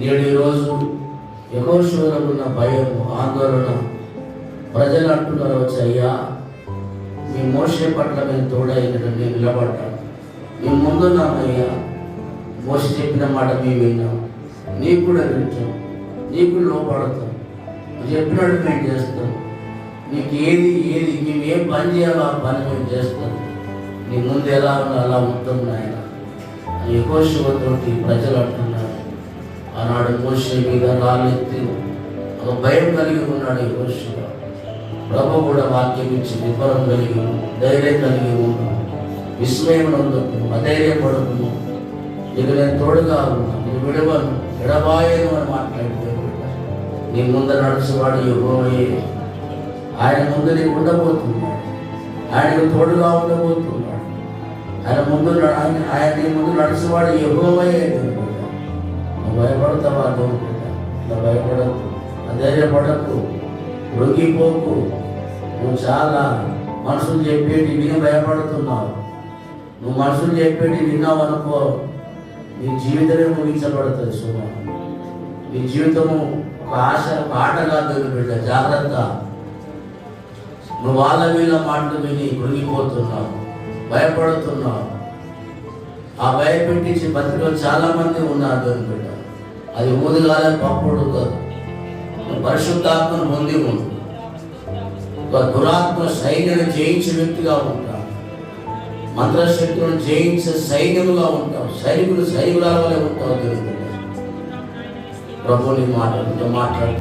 నేడు ఈరోజు యహోశూరం ఉన్న భయం ఆందోళన ప్రజలు అంటున్నారు వచ్చయ్యా మీ మోసే పట్ల మేము తోడైనట్టు నేను నిలబడ్డాను మేము ముందున్నామయ్యా మోస చెప్పిన మాట మేము విన్నాం. నీకు కూడా వింటాం. నీకు లోపడతాం నువ్వు చెప్పినట్టు మేము చేస్తాం. నీకు ఏది ఏది మేము ఏం పని చేయాలో ఆ పని మేము చేస్తాం. నీ ముందు ఎలా ఉన్నా అలా ఉంటుంది నాయన. ఎక్కువ యహోశివతోటి ప్రజలు అంటున్నారు. ఆనాడు మోసే మీద రాలెత్తి ఒక భయం కలిగి ఉన్నాడు యోషువ ప్రభు కూడా వాక్యం ఇచ్చి నిబ్బరం కలిగి ధైర్యం కలిగి ఉండు విస్మయం ఉండకు అధైర్యపడకు ఇక నేను తోడుగా ఉన్నా నేను విడవను విడవాయను అని మాట్లాడితే నీ ముందు నడుచువాడు యెహోవాయే ఆయన ముందు నీకు ఉండబోతున్నాడు ఆయనకు తోడుగా ఉండబోతున్నాడు ఆయన ముందు ఆయన నీ ముందు నడుచువాడు యెహోవాయే నువ్వు భయపడతావా? దేవుడు నువ్వు భయపడకు. అధైర్యపడకు. రొంగిపోకు నువ్వు చాలా మనుషులు చెప్పేటి నేను భయపడుతున్నావు. నువ్వు మనుషులు చెప్పేటి విన్నావు అనుకో. నీ జీవితమే ముగించబడుతుంది సుమ. నీ జీవితము ఒక ఆశ ఒక ఆటగా దొరికిపెట్ట జాగ్రత్త. నువ్వు వాళ్ళ వీళ్ళ మాటలు విని కృంగిపోతున్నావు భయపడుతున్నావు. ఆ భయపెట్టించి బతిలో చాలా మంది ఉన్నారు దేవుని బిడ్డ అది ఊదుగాలే పప్పుడు కాదు పరిశుద్ధాత్మను పొంది ఉండు. ఒక దురాత్మ సైన్యం జయించే వ్యక్తిగా ఉంటాం మంత్రశక్తులను జయించే సైన్యముగా ఉంటాం సైనికులు సైనికుల వలె ఉంటాం దేవుని ప్రభుని మాట మాట్లాడుతూ